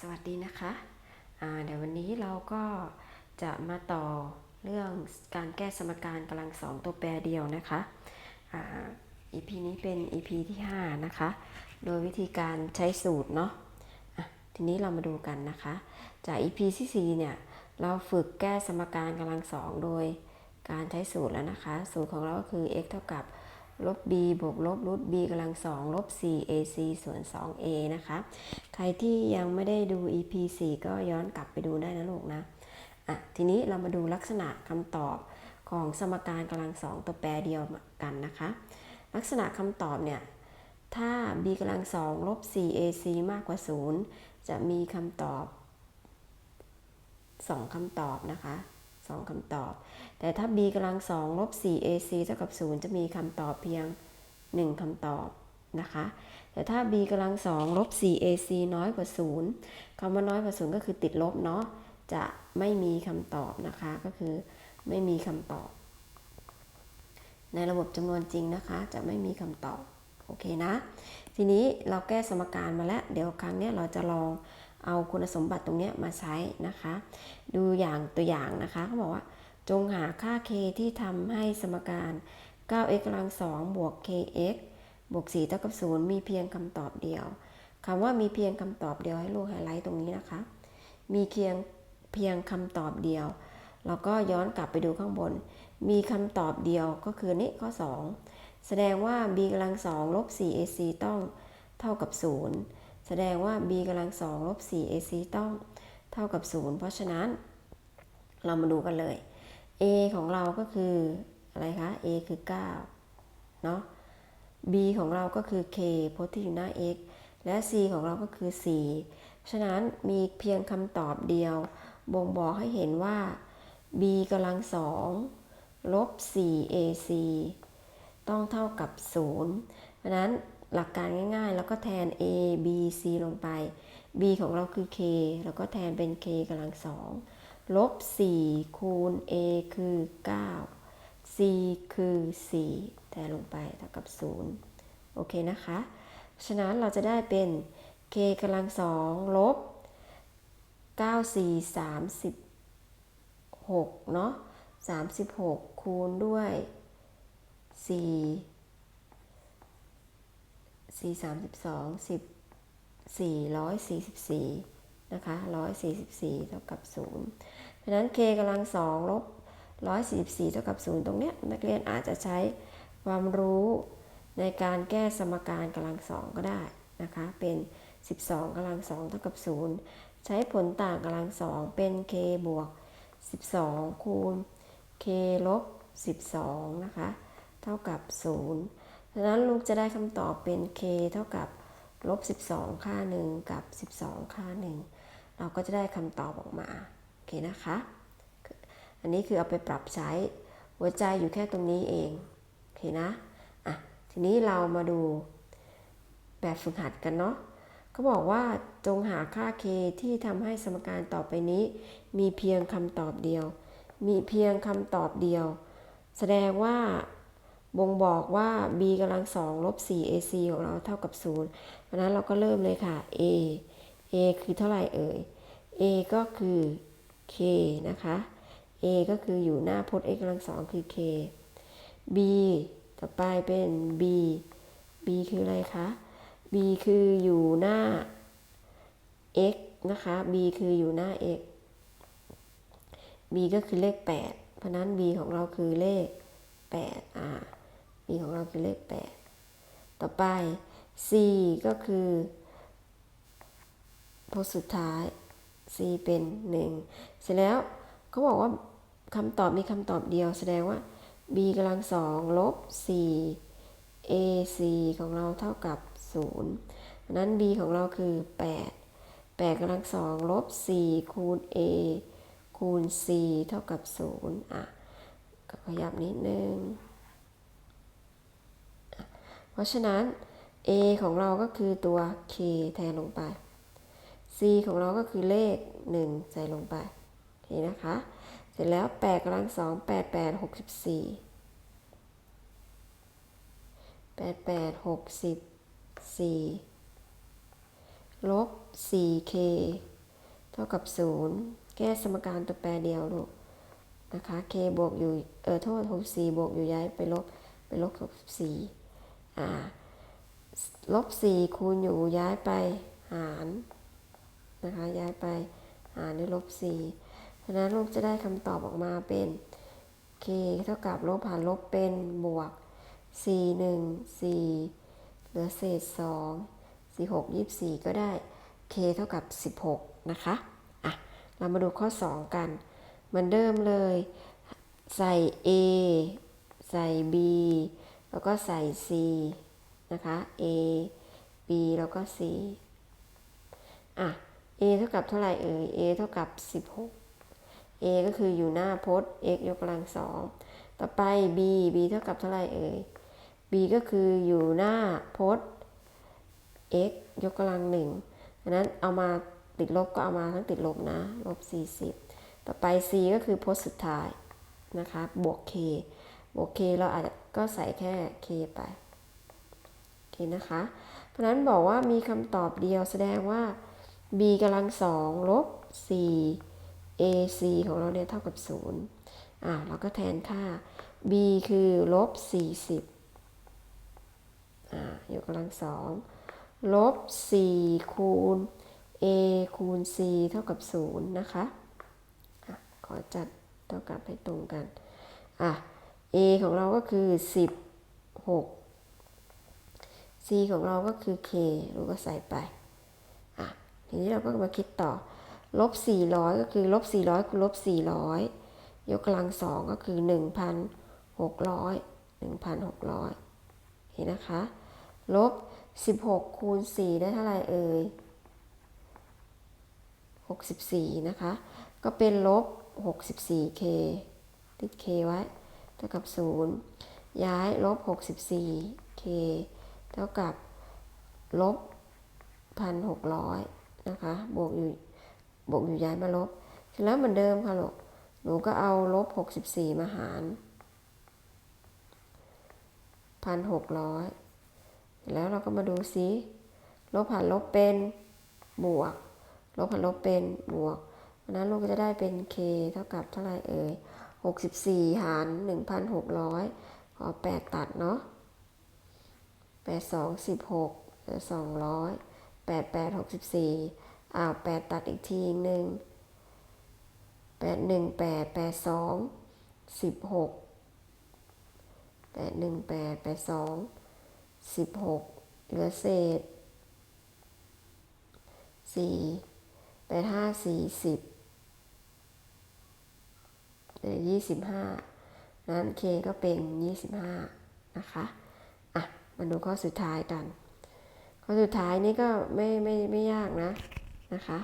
สวัสดีนะคะเดี๋ยววันนี้เราก็จะมาต่อเรื่องการแก้สมการกำลังสองตัวแปรเดียวนะคะอ่า EP นี้เป็น EP ที่ 5 นะคะ โดยวิธีการใช้สูตรเนาะะทีนี้เรามาดูกันนะคะ จาก EP ที่4เนี่ย เราฝึกแก้สมการกำลังสองโดยการใช้สูตรแล้วนะคะ สูตรของเราก็คือ x เท่ากับลบ b บวกลบรูท b กำลังสองลบ 4ac ส่วน 2a นะคะ ใครที่ยังไม่ได้ดู EP 4 ก็ย้อนกลับไปดูได้นะลูกนะอะทีนี้เรามาดูลักษณะคำตอบของสมการกำลังสองตัวแปรเดียวกันนะคะ ลักษณะคำตอบเนี่ย ถ้า b กำลังสองลบ 4ac มากกว่า 0 จะมีคำตอบ 2คำตอบนะคะ 2คำตอบ แต่ถ้า b กำลังสองลบ 4ac เท่ากับ 0 จะมีคำตอบเพียง 1คำตอบนะคะ แต่ถ้า b กำลังสองลบ 4ac น้อยกว่า 0คำว่าน้อยกว่า 0 ก็คือติดลบเนาะ จะไม่มีคำตอบนะคะ ก็คือไม่มีคำตอบ ในระบบจำนวนจริงนะคะ จะไม่มีคำตอบ โอเคนะ ทีนี้เราแก้สมการมาแล้ว เดี๋ยวครั้งนี้เราจะลองเอาคุณสมบัติตรงนี้มาใช้นะคะ ดูอย่างตัวอย่างนะคะเขาบอกว่า จงหาค่า k ที่ทำให้สมการ 9x กำลัง2บวก kx บวก4เท่ากับ0มีเพียงคำตอบเดียวคำว่ามีเพียงคำตอบเดียวให้ลูกไฮไลท์ตรงนี้นะคะ มีเพียงเพียงคำตอบเดียวเราก็ย้อนกลับไปดูข้างบน มีคำตอบเดียวก็คือนี่ข้อ 2 แสดงว่า b กำลัง2ลบ 4ac ต้องเท่ากับ 0 แสดงว่า b กำลัง2ลบ 4ac ต้องเท่ากับ 0 เพราะฉะนั้น เรามาดูกันเลย a ของเราก็คืออะไรคะ a คือ 9 เนาะ b ของเราก็คือ k โพสที่อยู่หน้า x และ c ของเราก็คือ4ฉะนั้นมีเพียงคำตอบเดียว บ่งบอกให้เห็นว่า b กำลังสองลบ 4ac ต้องเท่ากับ 0 เพราะนั้นหลักการง่ายๆ แล้วก็แทน a b c ลงไป b ของเราคือ k แล้วก็แทนเป็น k กำลังสองลบ 4 คูณ a คือ 9 c คือ 4 แทนลงไปเท่ากับ 0 โอเคนะคะ ฉะนั้นเราจะได้เป็น k กำลังสองลบ 9 4 36 เนาะ36 คูณด้วย 4 4 32 10 444 นะคะ 144 เท่ากับ 0 เพราะฉะนั้น k กำลังสองลบ 144 เท่ากับ 0 ตรงเนี้ยนักเรียนอาจจะใช้ ความรู้ในการแก้สมการกำลังสองก็ได้นะคะ เป็น 12กำลังสองเท่ากับ 0 ใช้ผลต่างกำลังสองเป็น k บวก 12 คูณ k ลบ 12 นะคะ เท่ากับ0ฉะนั้นลูกจะได้คำตอบเป็น k เท่ากับลบ 12 ค่าหนึ่งกับ 12 ค่าหนึ่งเราก็จะได้คำตอบออกมา โอเคนะคะ อันนี้คือเอาไปปรับใช้หัวใจอยู่แค่ตรงนี้เอง นะอะทีนี้เรามาดูแบบฝึกหัดกันเนาะเขาบอกว่าจงหาค่า k ที่ทำให้สมการต่อไปนี้ มีเพียงคำตอบเดียว มีเพียงคำตอบเดียว แสดงว่าบ่งบอกว่า b กำลังสองลบ 4ac ของเราเท่ากับ0เพราะนั้นเราก็เริ่มเลยค่ะ a a คือเท่าไหร่เอ่ย a ก็คือ k นะคะ a ก็คืออยู่หน้าพจน์ x กำลังสองคือ k b ต่อไปเป็น b b คืออะไรคะ b คืออยู่หน้า x นะคะ b คืออยู่หน้า x b ก็คือเลข 8 เพราะนั้น b ของเราคือเลข8อ่า b ของเราคือเลข 8 ต่อไป c ก็คือพจน์สุดท้าย c เป็น 1 เสร็จแล้วเขาบอกว่าคำตอบมีคำตอบเดียวแสดงว่า b กำลังสองลบ 4 ac ของเราเท่ากับ 0 นั้น b ของเราคือ 8 8กำลังสองลบ 4 คูณ a คูณ c เท่ากับ 0 อะ ก็ขยับนิดนึง เพราะฉะนั้น a ของเราก็คือตัว k แทนลงไป c ของเราก็คือเลข 1 ใส่ลงไป โอเคนะคะ เสร็จแล้ว8กำลัง2 8 8 64 8 8 64ลบ 4k เท่ากับ 0 แก้สมการตัวแปรเดียวลูกนะคะ k บวกอยู่เออโทษ 64 บวกอยู่ย้ายไปลบไปลบ64อ่าลบ 4 คูณอยู่ย้ายไปหารนะคะย้ายไปหารด้วยลบ 4 ฉะนั้นลูกจะได้คำตอบออกมาเป็น k เท่ากับลบหารลบเป็นบวก 4 1 4 เหลือเศษ 2 4 6 24 ก็ได้ k เท่ากับ 16 นะคะอะเรามาดูข้อ 2 กัน เหมือนเดิมเลย ใส่ a ใส่ b แล้วก็ใส่ c นะคะ a b แล้วก็ c อะ a เท่ากับเท่าไหร่เอ่ย a เท่ากับ 16 a ก็คืออยู่หน้าพจน์ x ยกกำลังสองต่อไป b b เท่ากับเท่าไหร่เอ่ย b ก็คืออยู่หน้าพจน์ x ยกกำลังหนึ่งดังนั้นเอามาติดลบก็เอามาทั้งติดลบนะลบ 40 ต่อไป c ก็คือพจน์สุดท้ายนะคะบวก k บวก k เราอาจจะก็ใส่แค่ k ไปโอเคนะคะ เพราะฉะนั้นบอกว่ามีคำตอบเดียวแสดงว่า b กำลังสองลบ4 ac ของเราเนี่ยเท่ากับ 0 อะเราก็แทนค่า b คือลบ 40 อ่ายกกำลังสองลบ 4 คูณ a คูณ c เท่ากับ 0 นะคะอะขอจัดเท่ากับให้ตรงกัน อะ a ของเราก็คือ 16 c ของเราก็คือ k เราก็ใส่ไป อะ ทีนี้เราก็มาคิดต่อ ลบ400 ก็คือลบ400คูณลบ400 ยกกำลังสองก็คือ 1,600 1,600เห็นนะคะ ลบ 16 คูณ 4 ได้เท่าไหร่เอ่ย 64 นะคะ ก็เป็นลบ 64k ติด k ไว้เท่ากับ 0 ย้ายลบ 64k เท่ากับลบ 1,600 นะคะ บวกอยู่ บวกอยู่ย้ายมาลบเสร็จแล้วเหมือนเดิมค่ะลูกหนูก็เอาลบ64มาหาร1,600แล้วเราก็มาดูซิลบหารลบเป็นบวก ลบหารลบเป็นบวกเพราะนั้นเราก็จะได้เป็น k เท่ากับเท่าไหร่เอ่ย64 หาร 1,600 ขอ 8 ตัดเนาะ8 2 16เหลือ200 8 8 64 อ้าว8ตัดอีกทีหนึ่ง8 1 8 8 2 16 8 1 8 8 2 16เหลือเศษ4 8 5 40เหลือ25นั้น k ก็เป็น25นะคะอะมาดูข้อสุดท้ายกัน ข้อสุดท้ายนี่ก็ไม่ไม่ไม่ยากนะ นะคะ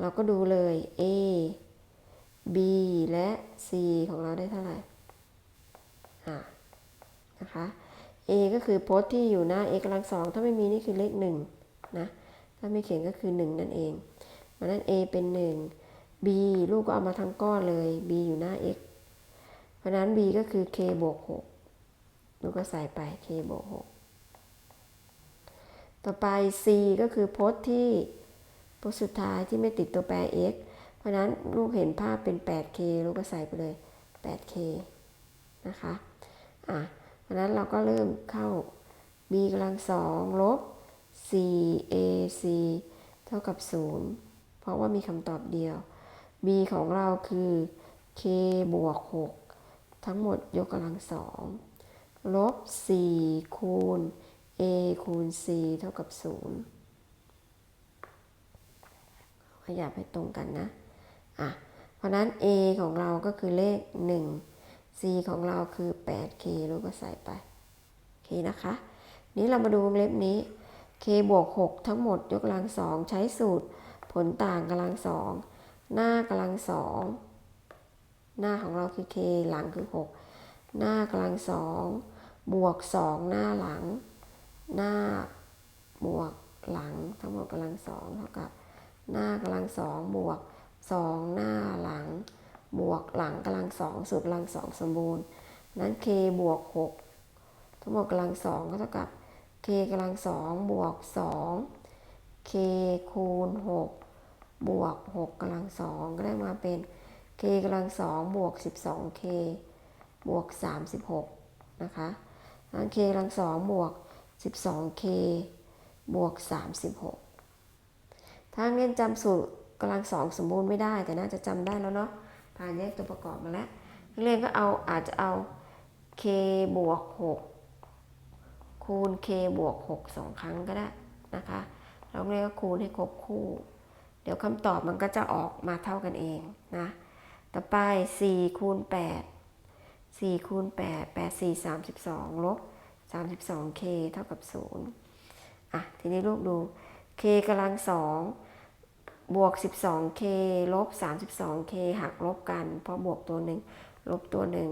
เราก็ดูเลย a b และ c ของเราได้เท่าไหร่อะนะคะ a ก็คือโพสที่อยู่หน้า a กำลังสองถ้าไม่มีนี่คือเลขหนึ่งนะถ้าไม่เขียนก็คือหนึ่งนั่นเองเพราะนั้น a เป็นหนึ่ง b ลูกก็เอามาทั้งก้อนเลย b อยู่หน้า x เพราะนั้น b ก็คือ k บวกหกลูกก็ใส่ไป k บวกหกต่อไป c ก็คือโพสที่ โพสสุดท้ายที่ไม่ติดตัวแปร x เพราะนั้นลูกเห็นภาพเป็น 8k ลูกก็ใส่ไปเลย 8k นะคะอะเพราะนั้นเราก็เริ่มเข้า b กำลังสองลบ 4ac เท่ากับ 0 เพราะว่ามีคำตอบเดียว b ของเราคือ k บวก 6 ทั้งหมดยกกำลังสองลบ 4 คูณ a คูณ c เท่ากับ 0 ขยับให้ตรงกันนะอะเพราะนั้น a ของเราก็คือเลข 1 c ของเราคือ 8k ลูกก็ใส่ไปโอเคนะคะ นี้เรามาดูวงเล็บนี้ k บวก 6 ทั้งหมดยกกำลังสองใช้สูตร ผลต่างกำลังสองหน้ากำลังสองหน้าของเราคือ k หลังคือ 6 หน้ากำลังสองบวก 2 หน้าหลัง หน้าบวกหลังทั้งหมดกำลังสองเท่ากับ หน้ากำลังสองบวก2หน้าหลัง บวกหลังกำลังสองสูตรกำลังสองสมบูรณ์ นั้น k บวก6ทั้งหมดกำลังสองก็เท่ากับ k กำลังสองบวก2 k คูณ6บวก6กำลังสองก็ได้มาเป็น k กำลังสองบวก 12k บวก36นะคะนั้น k กำลังสองบวก 12k บวก36 ถ้าเรียนจำสูตรกำลังสองสมบูรณ์ไม่ได้แต่น่าจะจำได้แล้วเนาะผ่านแยกตัวประกอบมาแล้วนักเรียนก็เอาอาจจะเอา k บวก6คูณ k บวก6สองครั้งก็ได้นะคะเราเรียกว่าคูณให้ครบคู่ เดี๋ยวคำตอบมันก็จะออกมาเท่ากันเองนะ ต่อไป 4 คูณ 8 4 คูณ 8 8 4 32 ลบ 32k เท่ากับ 0 อะ ทีนี้ลูกดู k กำลัง2บวก 12k ลบ 32k หักลบกัน เพราะบวกตัวหนึ่งลบตัวหนึ่ง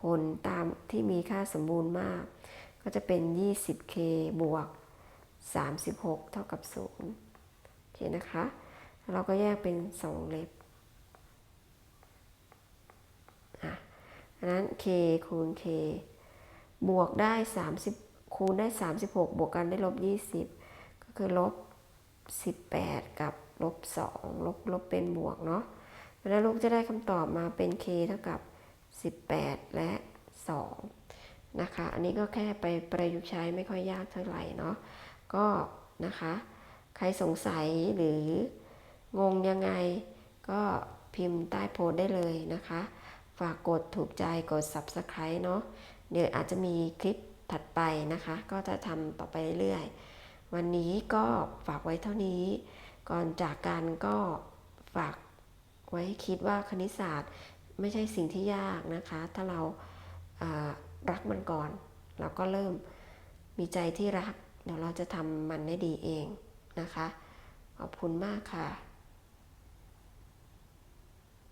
ผลตามที่มีค่าสมบูรณ์มาก ก็จะเป็น 20k บวก 36 เท่ากับ 0 โอเคนะคะ เราก็แยกเป็น 2 เล็บอะอันนั้น k คูณ k บวกได้ 30 คูณได้ 36 บวกกันได้ลบ 20 ก็คือลบ 18 กับลบ2ลบลบเป็นบวกเนาะแล้วลูกจะได้คำตอบมาเป็น k เท่ากับ 18 และ 2 นะคะ อันนี้ก็แค่ไปประยุกต์ใช้ไม่ค่อยยากเท่าไหร่เนาะ ก็นะคะ ใครสงสัยหรืองงยังไงก็พิมพ์ใต้โพสต์ได้เลยนะคะ ฝากกดถูกใจกด subscribe เนาะ เดี๋ยวอาจจะมีคลิปถัดไปนะคะ ก็จะทำต่อไปเรื่อยๆ วันนี้ก็ฝากไว้เท่านี้ ก่อนจากกันก็ฝากไว้คิดว่าคณิตศาสตร์ไม่ใช่สิ่งที่ยากนะคะ ถ้าเราารักมันก่อน เราก็เริ่มมีใจที่รัก เดี๋ยวเราจะทำมันได้ดีเองนะคะ ขอบคุณมากค่ะ